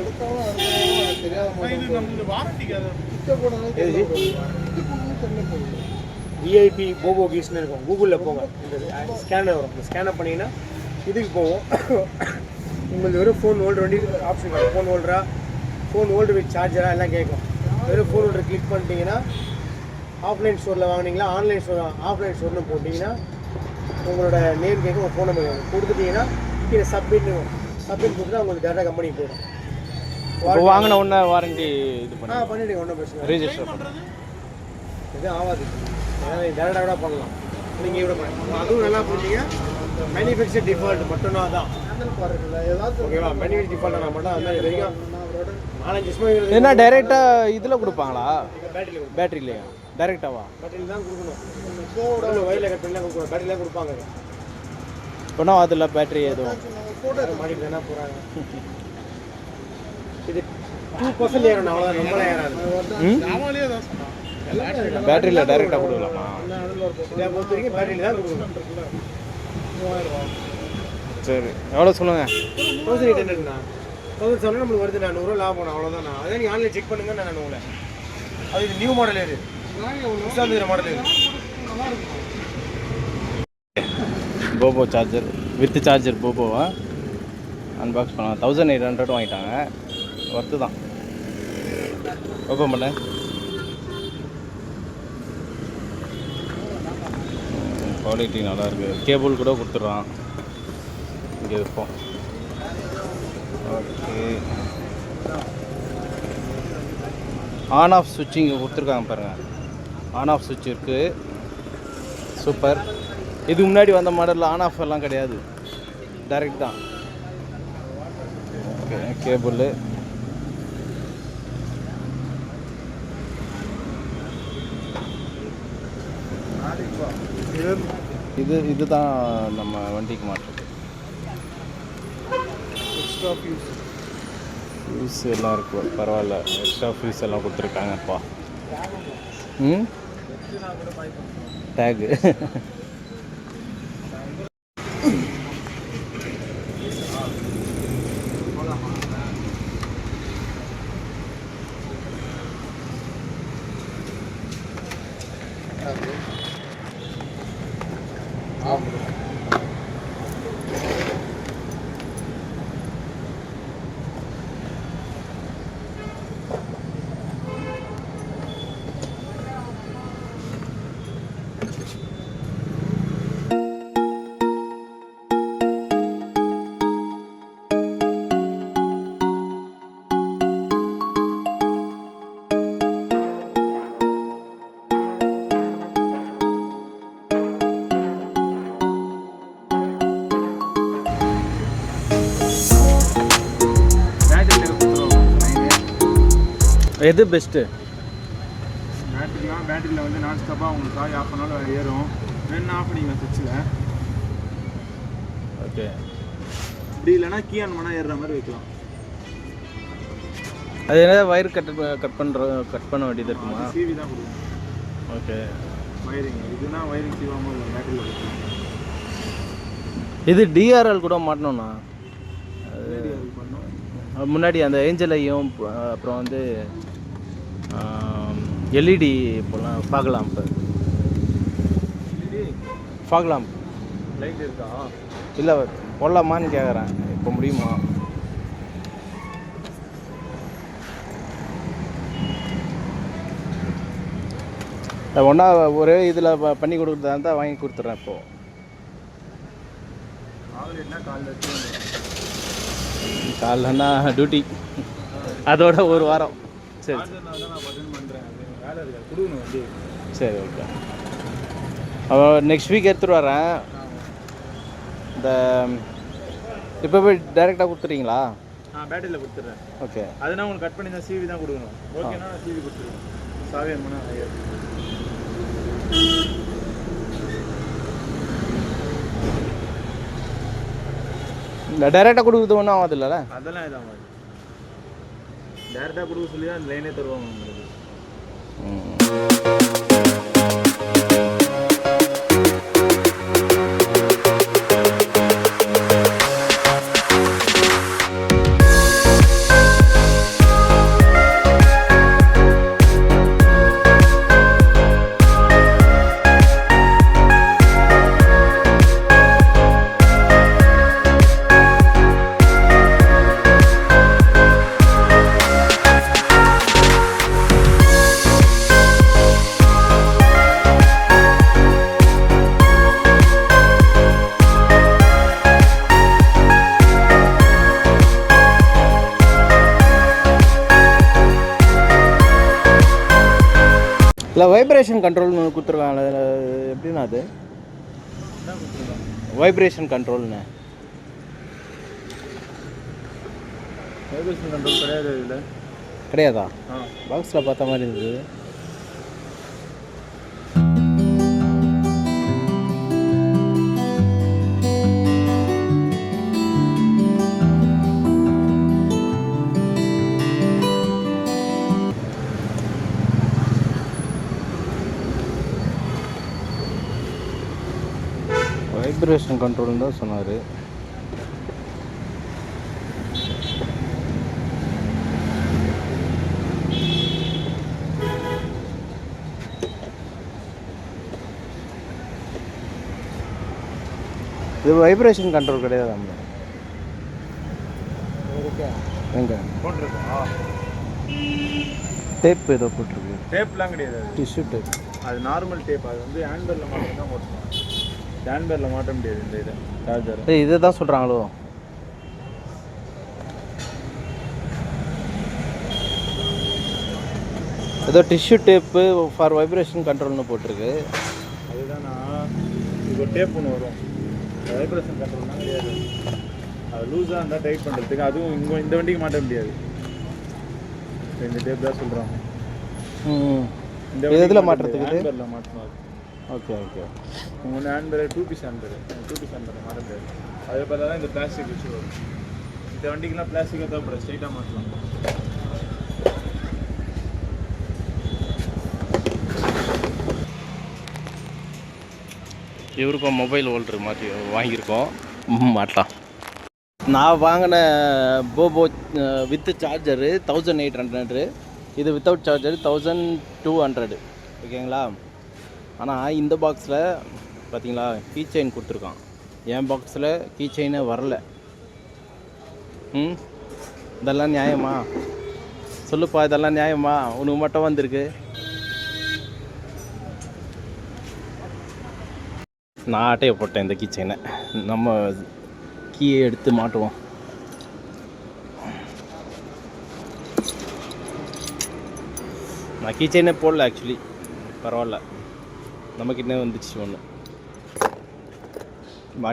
எடுத்தாலும் அது தெரியாத இது நம்மளுக்கு கிட்ட தெரியல போகுது விஐபி போபோ கீஸ்னு இருக்கும். கூகுளில் போங்க. இந்த ஸ்கேனர் வரும். இந்த ஸ்கேனர் பண்ணிங்கன்னா இதுக்கு போவோம். உங்களுக்கு வெறும் ஃபோன் ஹோல்டர் வண்டி ஆப்ஷன் வரும் ஃபோன் ஹோல்டரா ஃபோன் ஹோல்டர் வித் சார்ஜரா எல்லாம் கேட்கும். வெறும் ஃபோன் ஹோல்டர் கிளிக் பண்ணிட்டீங்கன்னா ஆஃப்லைன் ஸ்டோரில் வாங்கினீங்களா? ஆன்லைன் ஸ்டோர் ஆஃப்லைன் ஸ்டோர்னு போட்டிங்கன்னா உங்களோட நேம் கேட்கும். உங்கள் ஃபோன் நம்பர் கொடுத்துட்டிங்கன்னா கொடுத்துட்டீங்கன்னா கீழே சப்மிட்னு சப்மிட் கொடுத்தா உங்களுக்கு டேரெக்டாக கம்பெனிக்கு போயிடும். இப்போ வாங்கின உடனே வாரண்டி இது ஆ பண்ணி பண்ணிவிடுங்க ஒன்றும் பிரச்சனை. ரெஜிஸ்டர் பண்ணுறேன் எதுவும் ஆகாது. டேரக்டாக கூட பண்ணலாம். நீங்கள் இவ்வளோ பண்ணலாம். அதுவும் நல்லா புரிஞ்சுங்க. மேனுஃபேக்சர் டிஃபால்ட் மட்டும்தான் தான் ஓகேவா மேனுஃபேக்சர் டிஃபால்ட் நான் மட்டும் அந்த வரைக்கும் நாலஞ்சு வருஷம் என்ன டைரெக்டாக இதில் கொடுப்பாங்களா? பேட்டரியில் பேட்டரிலையா டைரெக்டாவா பேட்டரியில் தான் கொடுக்கணும். வயலில் கட் பண்ணி கொடுக்கணும். பேட்டரியில் கொடுப்பாங்க. இப்போனா அதில் பேட்டரி எதுவும் ஃபோட்டோ மாடிட்டு தானே போகிறாங்க இது டூ பர்சன்ட் ஏறணும் அவ்வளோதான் நம்மளாம் ஏறாது பேட்டரியில் டைரெக்டாக கொடுக்கலாமா? இதை பொறுத்த வரைக்கும் பேட்டரியில் தான் கொடுக்கணும். சரி எவ்வளோ சொல்லுங்கள் தௌசண்ட் எயிட் ஹண்ட்ரட்ண்ணா தௌசண்ட் செவன் நம்மளுக்கு வருது நான் நூறுரூவா லாபம் அவ்வளோதான் நான் அதே நீங்கள் ஆன்லைன் செக் பண்ணுங்க நான் உங்களை அது இது நியூ மாடல் இது மாடல் இது போபோ சார்ஜர் வித் சார்ஜர் போபோவா? அன்பாக்ஸ் பண்ணலாம். தௌசண்ட் எயிட் ஹண்ட்ரட் வாங்கிட்டாங்க. ஒர்த்து தான். ஓப்பன் பண்ண. குவாலிட்டி நல்லாயிருக்கு கேபிள் கூட கொடுத்துட்றான். இங்கே இருப்போம். ஓகே ஆன் ஆஃப் சுவிட்ச் இங்கே கொடுத்துருக்காங்க பாருங்கள் ஆன் ஆஃப் சுவிட்ச் இருக்குது சூப்பர் இது முன்னாடி வந்த மாடலில் ஆன் ஆஃப் எல்லாம் கிடையாது. டைரக்ட் தான். ஓகே கேபிள் இது இதுதான் நம்ம வண்டிக்கு மாற்றுறது. எக்ஸ்ட்ரா ஃபியூஸ் ஃபியூஸ் எல்லாம் இருக்கு பரவாயில்ல. எக்ஸ்ட்ரா ஃபியூஸ் எல்லாம் கொடுத்துருக்காங்கப்பா. ம்? டேகு எது பெஸ்ட்டு பேட்டரிலாம் பேட்டரியில் வந்து நான் ஸ்டாப்பாக உங்களுக்கு சாய் ஆஃப் பண்ணாலும் ஏறும். வேணும் ஆஃப் பண்ணிக்கலாம் சுவிட்சில் ஓகே இப்படி இல்லைன்னா கீ ஆன் பண்ணால் ஏறுற மாதிரி வைக்கலாம். அது என்ன வயர் கட் கட் பண்ணுற கட் பண்ண வேண்டியது இருக்குமா? சிவி தான் கொடுக்கும். ஓகே வயரிங் இதுனா வயரிங் சீவாமல் பேட்டரியில் கொடுக்கும் இது டிஆர்எல் கூட மாட்டணும்ண்ணா. அது பண்ணோம். அது முன்னாடி அந்த ஏஞ்சல் ஐயும் அப்புறம் வந்து எல்இடி போடலாம் fog lamp fog lamp light இருக்கா? இல்லை போடலாமான்னு கேட்குறேன் இப்போ முடியுமா? ஒன்றா ஒரே இதில் பண்ணி கொடுக்குறதா இருந்தால் வாங்கி கொடுத்துட்றேன் இப்போது காலைலன்னா டியூட்டி அதோட ஒரு வாரம். சரி. சரி ஓகே நெக்ஸ்ட் வீக் எடுத்துகிட்டு வரேன். இந்த இப்போ போய் டைரெக்டாக கொடுத்துறீங்களா நான் பேட்டரியில் கொடுத்துட்றேன். ஓகே அதுனா உங்களுக்கு கட் பண்ணி தான் சிவி தான் கொடுக்கணும். ஓகேனா நான் சிவி கொடுத்துருவேன் சாவி அம்மனா இந்த டைரெக்டாக கொடுக்குறது ஒன்றும் ஆகாது இல்லைல்ல அதெல்லாம் இதாகும் டேரெக்டாக கொடுக்க சொல்லி தான் லைனே தருவாங்க உங்களுக்கு 嗯。இல்லை வைப்ரேஷன் கண்ட்ரோல்னு கொடுத்துருக்காங்களே அதில் எப்படின்னா அது கொடுத்துருக்காங்க வைப்ரேஷன் கண்ட்ரோல்னு வைப்ரேஷன் கண்ட்ரோல் கிடையாது இதில்? கிடையாதா? பாக்ஸில் பார்த்த மாதிரி இருந்தது. வைப்ரேஷன் கண்ட்ரோல் தான் சொன்னார். இது வைப்ரேஷன் கண்ட்ரோல் கிடையாது நம்ம எங்க? டேப் ஏதோ போட்டிருக்கு. டேப்லாம் கிடையாது டிஷ்யூ டேப் அது நார்மல் டேப் அது வந்து ஹேண்ட்பேரில் மாட்டம் தான் ஓட்டணும் ஹேண்ட்பேரில் மாட்ட முடியாது இந்த இதை. சார்ஜர் இதை தான் சொல்கிறாங்களோ ஏதோ டிஷ்யூ டேப்பு ஃபார் வைப்ரேஷன் கண்ட்ரோல்னு போட்டிருக்கு. அதுதான்? நான் ஒரு டேப் ஒன்று வரும் வைப்ரேஷன் கண்ட்ரோல்லாம் கிடையாது. அது லூஸாக இருந்தால் டைட் பண்ணுறதுக்கு அதுவும் இங்கே இந்த வண்டிக்கு மாட்ட முடியாது. இந்த டேப் தான் சொல்கிறாங்க இந்த இது எதில் மாட்டுறதுக்கு மாட்டணும் ஓகே ஓகே உங்கள் ஒன்று handlebar two piece handlebar two piece மாட்ட முடியாது அதை பார்த்தா தான் இந்த பிளாஸ்டிக் வச்சு வரும். இந்த வண்டிக்கெலாம் பிளாஸ்டிக்காக தேவைப்படாது ஸ்ட்ரைட்டாக மாட்டலாம் இவருக்கும் மொபைல் ஹோல்டர் மாற்றி வாங்கியிருக்கோம். மாட்டலாம் நான் வாங்கின Bobo with charger thousand eight hundred இது without charger thousand two hundred ஓகேங்களா ஆனால் இந்த பாக்ஸில் பார்த்தீங்களா கீ செயின் கொடுத்துருக்கான். என் பாக்ஸில் கீ செயினே வரல. ம்? இதெல்லாம் நியாயமா? சொல்லுப்பா இதெல்லாம் நியாயமா? உனக்கு மட்டும் வந்திருக்கு. நான் ஆட்டையை போட்டேன் இந்த கீச்சைனை நம்ம கீயை எடுத்து மாட்டுவோம். நான் கீச்சைனே போடல ஆக்சுவலி பரவாயில்ல. நமக்கு என்ன வந்துச்சு ஒன்று மாட்டி